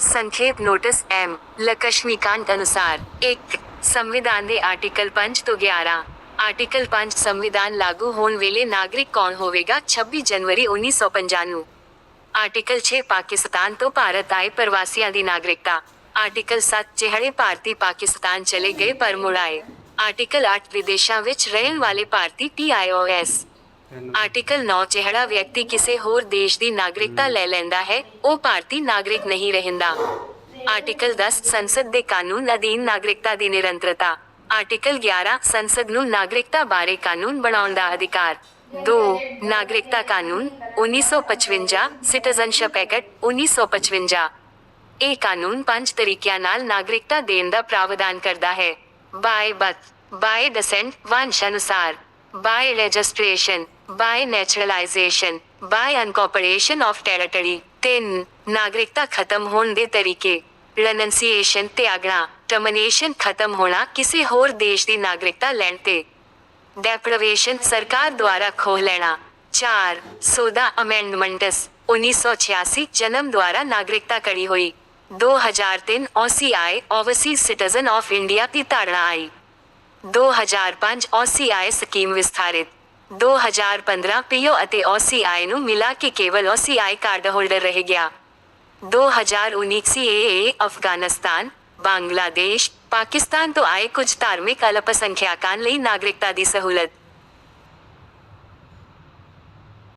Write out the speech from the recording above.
ਸੰਖੇਪ notice M Laxmikant ਅਨੁਸਾਰ 1 ਸੰਵਿਧਾਨ ਦੇ ਆਰਟੀਕਲ 5 ਤੋਂ 11 ਆਰਟੀਕਲ 5 ਸੰਵਿਧਾਨ ਲਾਗੂ ਹੋਣ ਵੇਲੇ ਨਾਗਰਿਕ ਕੌਣ ਹੋਵੇਗਾ? 26 ਜਨਵਰੀ 1950 ਆਰਟੀਕਲ 6 ਪਾਕਿਸਤਾਨ ਤੋਂ ਭਾਰਤ ਆਏ ਪ੍ਰਵਾਸੀਆਂ ਦੀ ਨਾਗਰਿਕਤਾ। ਆਰਟੀਕਲ 7 ਜਿਹੜੇ ਭਾਰਤੀ ਪਾਕਿਸਤਾਨ ਚਲੇ ਗਏ ਪਰ ਮੁੜ ਆਏ। ਆਰਟੀਕਲ 8 ਵਿਦੇਸ਼ਾਂ ਵਿੱਚ ਰਹਿਣ ਵਾਲੇ ਭਾਰਤੀ TIOS ਆਰਟੀਕਲ 9 ਜਿਹੜਾ ਵਿਅਕਤੀ ਕਿਸੇ ਹੋਰ ਦੇਸ਼ ਦੀ ਨਾਗਰਿਕਤਾ ਲੈ ਲੈਂਦਾ ਹੈ ਉਹ ਭਾਰਤੀ ਨਾਗਰਿਕ ਨਹੀਂ ਰਹਿੰਦਾ। ਆਰਟੀਕਲ 10 ਸੰਸਦ ਦੇ ਕਾਨੂੰਨ ਅਧੀਨ ਨਾਗਰਿਕਤਾ ਦੀ ਨਿਰੰਤਰਤਾ। ਆਰਟੀਕਲ 11 ਸੰਸਦ ਨੂੰ ਨਾਗਰਿਕਤਾ ਬਾਰੇ ਕਾਨੂੰਨ ਬਣਾਉਣ ਦਾ ਅਧਿਕਾਰ। 2 ਨਾਗਰਿਕਤਾ ਕਾਨੂੰਨ 1955 ਸਿਟੀਜ਼ਨਸ਼ਿਪ ਐਕਟ 1955 ਇਹ ਕਾਨੂੰਨ ਪੰਜ ਤਰੀਕਿਆਂ ਨਾਲ ਨਾਗਰਿਕਤਾ ਦੇਣ ਦਾ ਪ੍ਰਾਵਧਾਨ ਕਰਦਾ ਹੈ। ਬਾਈ ਬਰਥ ਬਾਈ ਡਿਸੈਂਟ ਵੰਸ਼ ਅਨੁਸਾਰ। By registration by naturalisation by incorporation of territory 3 ਨਾਗਰਿਕਤਾ ਖਤਮ ਹੋਣ ਦੇ ਤਰੀਕੇ ਰੈਨੰਸੀਏਸ਼ਨ ਤਿਆਗਣਾ ਟਰਮੀਨੇਸ਼ਨ ਖਤਮ ਹੋਣਾ ਕਿਸੇ ਹੋਰ ਦੇਸ਼ ਦੀ ਨਾਗਰਿਕਤਾ ਲੈਣ ਤੇ ਡੈਪਰਵੇਸ਼ਨ ਸਰਕਾਰ ਦੁਆਰਾ ਖੋਹ ਲੈਣਾ 4 ਸੋਦਾ ਅਮੈਂਡਮੈਂਟਸ 1986 ਜਨਮ ਦੁਆਰਾ ਨਾਗਰਿਕਤਾ ਕੜੀ ਹੋਈ 2003 OCI overseas citizen of India ਦੀ ਧਾਰਨਾ ਆਈ 2005 OCI ਸਕੀਮ ਵਿਸਥਾਰਿਤ 2015 ਪੀਓ ਅਤੇ OCI ਨੂੰ ਮਿਲਾ ਕੇ ਕੇਵਲ OCI ਕਾਰਡ ਹੋਲਡਰ ਰਹਿ ਗਿਆ। 2019 CAA ਅਫਗਾਨਿਸਤਾਨ, ਬੰਗਲਾਦੇਸ਼, ਪਾਕਿਸਤਾਨ ਤੋਂ ਆਏ ਕੁਝ ਧਾਰਮਿਕ ਅਲਪਸੰਖਿਆਕਾਂ ਲਈ ਨਾਗਰਿਕਤਾ ਦੀ ਸਹੂਲਤ।